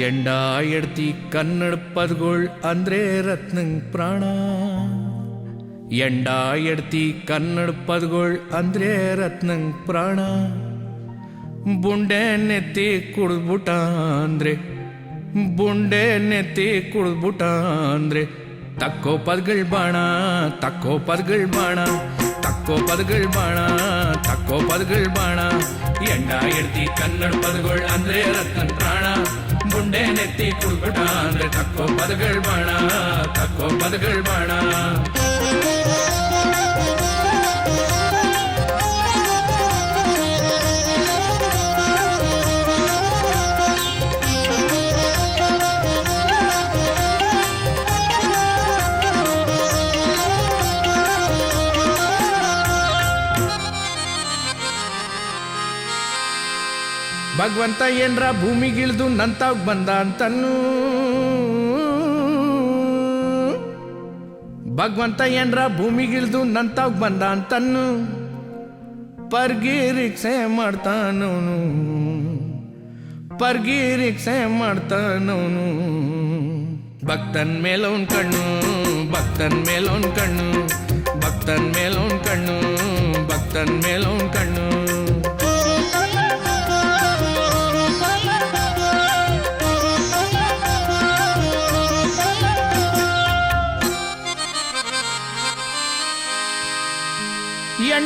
ಎಂಡ ಎಡ್ತಿ ಕನ್ನಡ ಪದಗಳ್ ಅಂದ್ರೆ ರತ್ನಂಗ್ ಪ್ರಾಣ ಎಂಡ ಎಡ್ತಿ ಕನ್ನಡ ಪದಗಳ್ ಅಂದ್ರೆ ರತ್ನಂಗ್ ಪ್ರಾಣ ಬುಂಡೆ ನೆತ್ತಿ ಕುಡ್ದ್ಬಿಟ್ಟ ಅಂದ್ರೆ ಬುಂಡೆ ನೆತ್ತಿ ಕುಡ್ದ್ಬಿಟ್ಟ ಅಂದ್ರೆ ತಕ್ಕೋ ಪದಗಳ್ ಬಾಣ ತಕ್ಕೋ ಪದಗಳ್ ಬಾಣ ತಕ್ಕೋ ಪದಗಳ್ ಬಾಣ ತಕ್ಕೋ ಪದಗಳ್ ಬಾಣ ಎಂಡ ಎಡ್ತಿ ಕನ್ನಡ ಪದಗಳ್ ಅಂದ್ರೆ ರತ್ನ ಪ್ರಾಣ ಬುಂಡೆ ನೆತ್ತಿ ಕುಡ್ದ್ಬಿಟ್ಟ ಅಂದ್ರೆ ತಕ್ಕೋ ಪದಗಳ್ ಬಾಣ ತಕ್ಕೋ ಪದಗಳ್ ಬಾಣ ಭಗವಂತ ಏನ್ರ ಭೂಮಿಗಿಳಿದು ನಂತಾವ್ ಬಂದ ಅಂತನು ಭಗವಂತ ಏನ್ರ ಭೂಮಿಗಿಳಿದು ನಂತಾವ್ ಬಂದ ಅಂತನು ಪರ್ಗಿ ರಿಕ್ಷೆ ಮಾಡ್ತಾನವನು. ಪರ್ಗಿ ರಿಕ್ಷೆ ಮಾಡ್ತಾನವನು. ಭಕ್ತನ್ ಮೇಲೋನ್ ಕಣ್ಣು, ಭಕ್ತನ್ ಮೇಲೋನ್ ಕಣ್ಣು, ಭಕ್ತನ್ ಮೇಲೋನ್ ಕಣ್ಣು, ಭಕ್ತನ್ ಮೇಲೋನ್ ಕಣ್ಣು.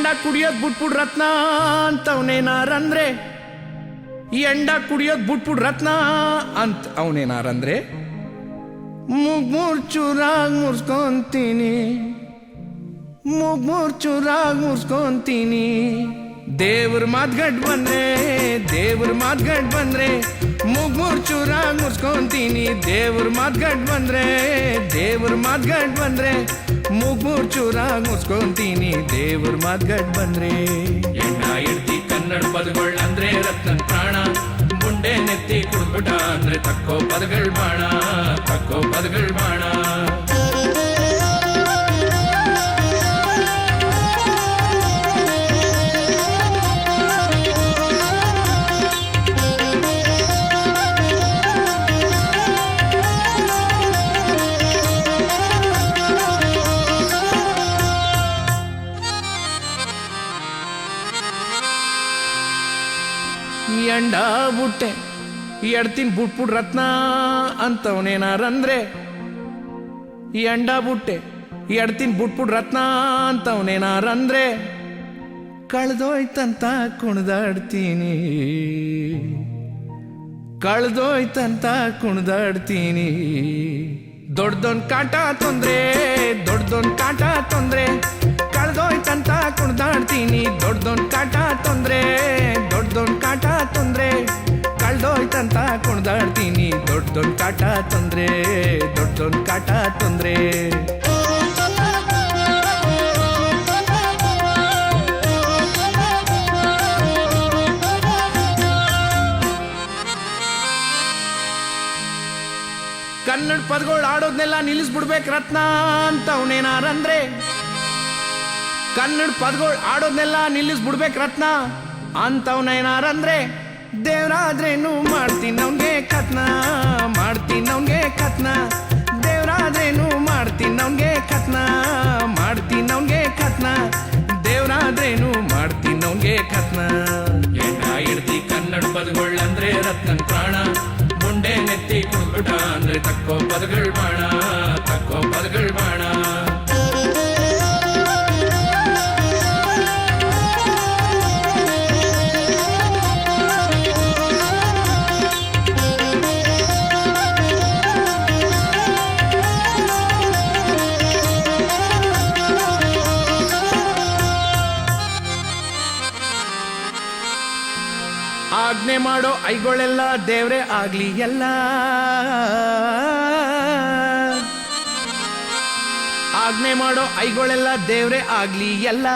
ಎಂಡ ಕುಡಿಯೋದ್ ಬಿಟ್ಬಿಡ್ ರತ್ನ ಅಂತವನೇನಾರಂದ್ರೆ ಎಂಡ ಕುಡಿಯೋದ್ ಬಿಟ್ಬಿಡ್ ರತ್ನ ಅಂತ ಅವನೇನಾರಂದ್ರೆ ಮುಗ್ಮೂರ್ ಚೂರಾಗ್ ಮುರ್ಸ್ಕೊಂತೀನಿ. ಮುಗ್ಮೂರ್ ಚೂರಾಗ್ ಮುರ್ಸ್ಕೊಂತೀನಿ. ದೇವ್ರ ಮಾತ್ಗಡ್ ಬಂದ್ರೆ, ದೇವ್ರ ಮಾತ್ಗಡ್ ಬಂದ್ರೆ ಮುಗ್ಮೂರ್ ಚೂರಾಗ್ ಮುರ್ಸ್ಕೊಂತೀನಿ ದೇವ್ರ ಮಾತ್ಗಡ್ ಬಂದ್ರೆ, ದೇವ್ರ ಮಾತ್ಗಡ್ ಬಂದ್ರೆ ಮುಗ್ಮೂರ್ ಚೂರಾಗ್ ಮುರ್ಸ್ಕೊಂತೀನಿ ದೇವ್ರ ಮಾತ್ಗಡ್ ಬಂದ್ರೆ. ಎಣ್ಣ ಎಡ್ತಿ ಕನ್ನಡ ಪದಗಳ್ ಅಂದ್ರೆ ರತ್ನ, ಪ್ರಾಣ. ಮುಂಡೆ ನೆತ್ತಿ ಕುಡ್ಬಿಟ ಅಂದ್ರೆ ತಕ್ಕೋ ಪದಗಳ್ ಬಾಣ, ತಕ್ಕೋ ಪದಗಳ್ ಬಾಣ. ಎಂಡ ಬುಟ್ಟೆ ಎಡ್ತಿನ್ ಬುಟ್ಬಿಡ್ ರತ್ನ ಅಂತವನೇನಾರಂದ್ರೆ ಎಂಡ ಬುಟ್ಟೆ. ಎಡ್ತಿನ್ ಬುಟ್ಬಿಡ್ ರತ್ನ ಅಂತವನೇನಾರಂದ್ರೆ ಕಳ್ದೋಯ್ತಂತ ಕುಣ್ದಾಡ್ತೀನಿ. ಕಳ್ದೋಯ್ತಂತ ಕುಣ್ದಾಡ್ತೀನಿ. ದೊಡ್ಡದೊಂದು ಕಾಟ ತೊಂದ್ರೆ ದೊಡ್ಡದೊಂದ್ ಕಾಟ ತೊಂದ್ರೆ, ಕಳ್ದೋಯ್ತಂತ ಕುಣ್ದಾಡ್ತೀನಿ. ದೊಡ್ಡದೊಂದು ಕಾಟ ತೊಂದ್ರೆ ದೊಡ್ಡದೊಂದು ಕಾಟ ದೊಡ್ಡದೊಂದ್ ಕಾಟ ತೊಂದ್ರೆ ದೊಡ್ಡ ಕಾಟ ತೊಂದ್ರೆ. ಕನ್ನಡ ಪದಗಳು ಆಡೋದ್ನೆಲ್ಲ ನಿಲ್ಲಿಸ್ಬಿಡ್ಬೇಕು ರತ್ನ ಅಂತ ಅವನೇನಾರಂದ್ರೆ ಕನ್ನಡ ಪದಗಳು ಆಡೋದ್ನೆಲ್ಲ ನಿಲ್ಲಿಸ್ಬಿಡ್ಬೇಕು ರತ್ನ ಅಂತವನೇನಾರಂದ್ರೆ ದೇವ್ರಾದ್ರೇನು ಮಾಡ್ತೀನಿ ಅವ್ನ್ಗೆ ಕತ್ನ, ಮಾಡ್ತೀನಿ ಅವ್ನ್ಗೆ ಕತ್ನ. ದೇವ್ರಾದ್ರೇನು ಮಾಡ್ತೀನಿ ಅವ್ನ್ಗೆ ಕತ್ನ, ಮಾಡ್ತೀನಿ ಅವ್ನ್ಗೆ ಕತ್ನ. ದೇವ್ರಾದ್ರೇನು ಮಾಡ್ತೀನಿ ಅವ್ನ್ಗೆ ಕತ್ನ. ಎಣ್ಣ ಹಿಡ್ದಿ ಕನ್ನಡ ಪದಗಳು ಅಂದ್ರೆ ರತ್ನನ್ ಪ್ರಾಣ. ಮುಂಡೆ ನೆತ್ತಿ ಕುಡ್ಬಿಟ ಅಂದ್ರೆ ತಕ್ಕೋ ಪದಗಳು ಬಾಣ. ಮಾಡೋ ಐಗಳೆಲ್ಲ ದೇವ್ರೆ ಆಗ್ಲಿ ಎಲ್ಲ. ಆಜ್ಞೆ ಮಾಡೋ ಐಗಳೆಲ್ಲ ದೇವ್ರೆ ಆಗ್ಲಿ ಎಲ್ಲ.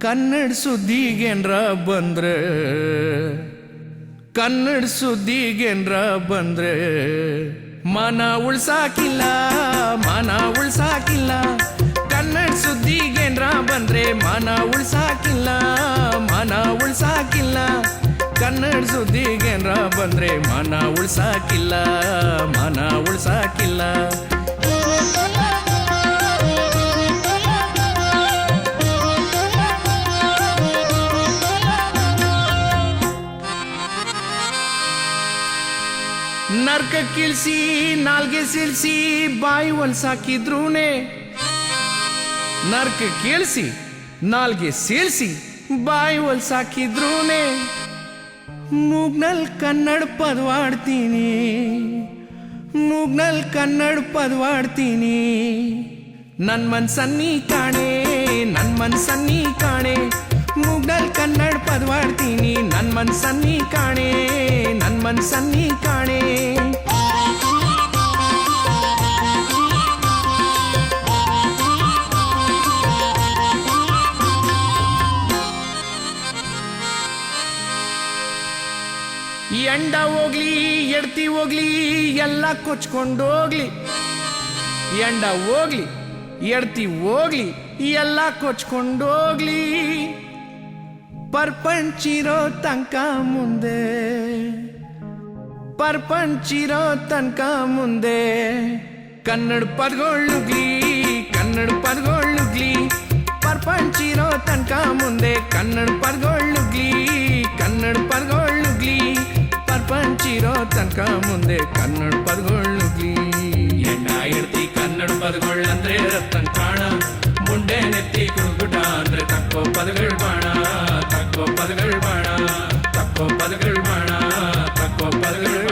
ಕನ್ನಡ ಸುದ್ದಿಗೇನ್ರ ಬಂದ್ರೆ, ಕನ್ನಡ ಸುದ್ದಿಗೇನ್ರ ಬಂದ್ರೆ, ಮನ ಉಳ್ಸಾಕಿಲ್ಲ ಮನ ಉಳ್ಸಾಕಿಲ್ಲ. ಕನ್ನಡ ಸುದ್ದಿಗೇನ್ರ ಬಂದ್ರೆ, ಮನ ಉಳ್ಸಾಕಿಲ್ಲ ಮನ ಉಳ್ಸಾಕಿಲ್ಲ ಕನ್ನಡ ಸುದ್ದಿಗೇನ್ರ ಬಂದ್ರೆ ಮನ ಉಳ್ಸಾಕಿಲ್ಲ ಮನ ಉಳ್ಸಾಕಿಲ್ಲ. ನರ್ಕ ಕೀಳ್ಸಿ, ನಾಲ್ಗೆ ಸಿಲ್ಸಿ ಬಾಯಿ ಒಲ್ಸಾಕಿದ್ರೂನೆ ನರ್ಕ ಕೇಳಿಸಿ, ನಾಲ್ಗೆ ಸೇರಿಸಿ ಬಾಯಿ ಹೊಲ್ಸಾಕಿದ್ರೂನೆ. ಮೂಗ್ನಲ್ ಕನ್ನಡ ಪದವಾಡ್ತೀನಿ ಮೂಗ್ನಲ್ ಕನ್ನಡ ಪದವಾಡ್ತೀನಿ ನನ್ ಮನ್ಸನ್ನಿ ಕಾಣೆ, ನನ್ ಮನ್ಸನ್ನಿ ಕಾಣೆ. ಮೂಗ್ನಲ್ ಕನ್ನಡ ಪದವಾಡ್ತೀನಿ ನನ್ ಮನ್ಸನ್ನಿ ಕಾಣೆ, ನನ್ ಮನ್ಸನ್ನಿ ಕಾಣೆ. ಹೋಗ್ಲಿ ಎಡ್ತಿ ಹೋಗ್ಲಿ ಎಲ್ಲ ಕೊಚ್ಕೊಂಡೋಗ್ಲಿ ಈ ಅಂಡ ಹೋಗ್ಲಿ ಎಡ್ತಿ ಹೋಗ್ಲಿ ಎಲ್ಲ ಕೊಚ್ಕೊಂಡೋಗ್ಲಿ ಪರ್ಪಂಚಿರೋ ತನಕ ಮುಂದೆ ಪರ್ಪಂಚಿರೋ ತನಕ ಮುಂದೆ ಕನ್ನಡ ಪದಗೊಳ್ಳುಗ್ಲಿ ಕನ್ನಡ ಪದಗೊಳ್ಳುಗ್ಲಿ ಪರ್ಪಂಚಿರೋ ತನಕ ಮುಂದೆ ಕನ್ನಡ ಪದಗೊಳ್ಳುಗ್ಲಿ ತನಕ ಮುಂದೆ ಕನ್ನಡ ಪದಗೊಳ್ಳುಗ್ಲಿ ಎಣ್ಣ ಇಡ್ತಿ ಕನ್ನಡ ಪದಗೊಳ್ಳಂದ್ರೆ ರತ್ನ ಕಾಣ ಮುಂಡೆ ನೆತ್ತಿ ಕುರುಗುಟ ಅಂದ್ರೆ ತಕ್ಕೋ ಪದಗಳು ಬಾಣ ತಕ್ಕೋ ಪದಗಳು ಬಾಣ ತಕ್ಕೋ ಪದಗಳು ಬಾಣ ತಕ್ಕೋ ಪದಗಳು